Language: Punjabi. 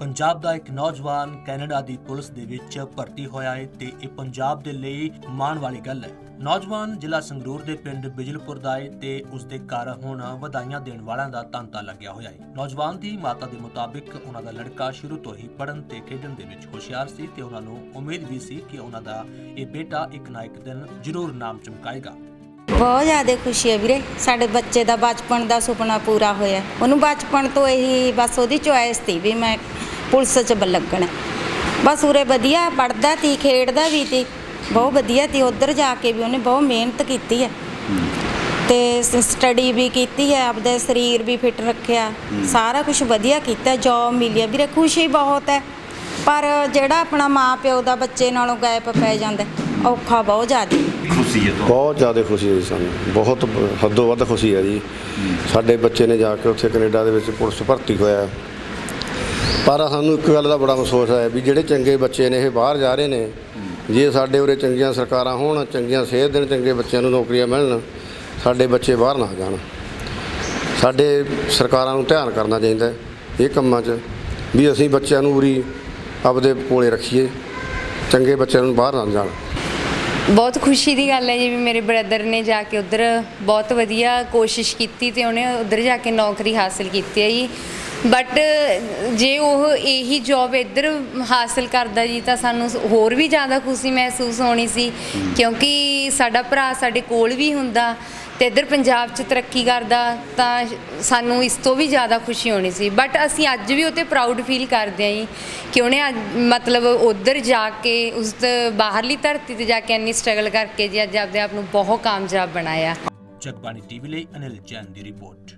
ਪੰਜਾਬ ਦਾ ਇੱਕ ਨੌਜਵਾਨ ਕੈਨੇਡਾ ਦੀ ਪੁਲਿਸ ਦੇ ਵਿੱਚ ਭਰਤੀ ਹੋਇਆ ਹੈ ਤੇ ਇਹ ਪੰਜਾਬ ਦੇ ਲਈ ਮਾਣ ਵਾਲੀ ਗੱਲ ਹੈ। ਨੌਜਵਾਨ ਜ਼ਿਲ੍ਹਾ ਸੰਗਰੂਰ ਦੇ ਪਿੰਡ ਬਿਜਲਪੁਰ ਦਾ ਹੈ ਤੇ ਉਸ ਦੇ ਘਰ ਹੁਣ ਵਧਾਈਆਂ ਦੇਣ ਵਾਲਿਆਂ ਦਾ ਤਾਂਤਾ ਲੱਗਿਆ ਹੋਇਆ ਹੈ। ਨੌਜਵਾਨ ਦੀ ਮਾਤਾ ਦੇ ਮੁਤਾਬਿਕ ਉਹਨਾਂ ਦਾ ਲੜਕਾ ਸ਼ੁਰੂ ਤੋਂ ਹੀ ਪੜ੍ਹਨ ਤੇ ਖੇਡਣ ਦੇ ਵਿੱਚ ਹੁਸ਼ਿਆਰ ਸੀ ਤੇ ਉਹਨਾਂ ਨੂੰ ਉਮੀਦ ਵੀ ਸੀ ਕਿ ਉਹਨਾਂ ਦਾ ਇਹ ਬੇਟਾ ਇੱਕ ਨਾ ਇੱਕ ਦਿਨ ਜ਼ਰੂਰ ਨਾਮ ਚਮਕਾਏਗਾ। ਬਹੁਤ ਜ਼ਿਆਦਾ ਖੁਸ਼ੀ ਹੈ ਵੀਰੇ, ਸਾਡੇ ਬੱਚੇ ਦਾ ਬਚਪਨ ਦਾ ਸੁਪਨਾ ਪੂਰਾ ਹੋਇਆ। ਉਹਨੂੰ ਬਚਪਨ ਤੋਂ ਇਹੀ ਬਸ ਉਹਦੀ ਚੁਆਇਸ ਸੀ ਵੀ ਮੈਂ ਪੁਲਿਸ 'ਚ ਲੱਗਣਾ ਬਸ ਉਰੇ ਵਧੀਆ ਪੜਦਾ ਤੀ ਖੇਡਦਾ ਵੀ ਤੀ। ਬਹੁਤ ਵਧੀਆ ਤੀ ਉਧਰ ਜਾ ਕੇ ਵੀ ਉਹਨੇ ਬਹੁਤ ਮਿਹਨਤ ਕੀਤੀ ਹੈ। ਤੇ ਸਟੱਡੀ ਵੀ ਕੀਤੀ ਹੈ ਆਪਦੇ ਸਰੀਰ ਵੀ ਫਿੱਟ ਰੱਖਿਆ। ਸਾਰਾ ਕੁਝ ਵਧੀਆ ਕੀਤਾ ਜੌਬ ਮਿਲੀ ਹੈ ਵੀਰੇ ਖੁਸ਼ੀ ਬਹੁਤ ਹੈ। ਪਰ ਜਿਹੜਾ ਆਪਣਾ ਮਾਂ ਪਿਓ ਦਾ ਬੱਚੇ ਨਾਲੋਂ ਗੈਪ ਪੈ ਜਾਂਦਾ ਔਖਾ ਬਹੁਤ ਜ਼ਿਆਦਾ। ਖੁਸ਼ੀ ਹੈ ਤੁਹਾਨੂੰ ਬਹੁਤ ਜ਼ਿਆਦਾ ਖੁਸ਼ੀ ਹੈ ਜੀ ਸਾਨੂੰ। ਬਹੁਤ ਹੱਦੋਂ ਵੱਧ ਖੁਸ਼ੀ ਹੈ ਜੀ। ਸਾਡੇ ਬੱਚੇ ਨੇ ਜਾ ਕੇ ਉੱਥੇ ਕੈਨੇਡਾ ਦੇ ਵਿੱਚ ਪੁਲਿਸ ਭਰਤੀ ਹੋਇਆ। ਪਰ ਸਾਨੂੰ ਇੱਕ ਗੱਲ ਦਾ ਬੜਾ ਅਫਸੋਸ ਹੈ ਵੀ ਜਿਹੜੇ ਚੰਗੇ ਬੱਚੇ ਨੇ, ਇਹ ਬਾਹਰ ਜਾ ਰਹੇ ਨੇ, ਜੇ ਸਾਡੇ ਉਰੇ ਚੰਗੀਆਂ ਸਰਕਾਰਾਂ ਹੋਣ, ਚੰਗੀਆਂ ਸਿਹਤ ਦੇਣ, ਚੰਗੇ ਬੱਚਿਆਂ ਨੂੰ ਨੌਕਰੀਆਂ ਮਿਲਣ, ਸਾਡੇ ਬੱਚੇ ਬਾਹਰ ਨਾ ਜਾਣ। ਸਾਡੇ ਸਰਕਾਰਾਂ ਨੂੰ ਧਿਆਨ ਕਰਨਾ ਚਾਹੀਦਾ ਇਹ ਕੰਮਾਂ 'ਚ ਵੀ ਅਸੀਂ ਬੱਚਿਆਂ ਨੂੰ ਉਰੀ ਆਪਦੇ ਕੋਲੇ ਰੱਖੀਏ, ਚੰਗੇ ਬੱਚਿਆਂ ਨੂੰ ਬਾਹਰ ਨਾ ਜਾਣ। ਬਹੁਤ ਖੁਸ਼ੀ ਦੀ ਗੱਲ ਹੈ ਜੀ ਵੀ ਮੇਰੇ ਬ੍ਰਦਰ ਨੇ ਜਾ ਕੇ ਉਧਰ ਬਹੁਤ ਵਧੀਆ ਕੋਸ਼ਿਸ਼ ਕੀਤੀ ਤੇ ਉਹਨੇ ਉਧਰ ਜਾ ਕੇ ਨੌਕਰੀ ਹਾਸਲ ਕੀਤੀ ਹੈ ਜੀ। ਬਟ ਜੇ ਉਹ ਇਹੀ ਜੌਬ ਇੱਧਰ ਹਾਸਲ ਕਰਦਾ ਜੀ ਤਾਂ ਸਾਨੂੰ ਹੋਰ ਵੀ ਜ਼ਿਆਦਾ ਖੁਸ਼ੀ ਮਹਿਸੂਸ ਹੋਣੀ ਸੀ। ਕਿਉਂਕਿ ਸਾਡਾ ਭਰਾ ਸਾਡੇ ਕੋਲ ਵੀ ਹੁੰਦਾ ਤੇ ਇੱਧਰ ਪੰਜਾਬ 'ਚ ਤਰੱਕੀ ਕਰਦਾ ਤਾਂ ਸਾਨੂੰ ਇਸ ਤੋਂ ਵੀ ਜ਼ਿਆਦਾ ਖੁਸ਼ੀ ਹੋਣੀ ਸੀ। ਬਟ ਅਸੀਂ ਅੱਜ ਵੀ ਉਹ 'ਤੇ ਪ੍ਰਾਊਡ ਫੀਲ ਕਰਦੇ ਹਾਂ ਜੀ ਕਿ ਉਹਨੇ ਅੱਜ ਮਤਲਬ ਉਧਰ ਜਾ ਕੇ ਉਸ ਬਾਹਰਲੀ ਧਰਤੀ ਤੇ ਜਾ ਕੇ ਇੰਨੀ ਸਟਰਗਲ ਕਰਕੇ ਜੀ ਅੱਜ ਆਪਦੇ ਆਪ ਨੂੰ ਬਹੁਤ ਕਾਮਯਾਬ ਬਣਾਇਆ। ਜਗਬਾਣੀ ਟੀਵੀ ਲਈ ਅਨਿਲ ਜੈਨ ਦੀ ਰਿਪੋਰਟ।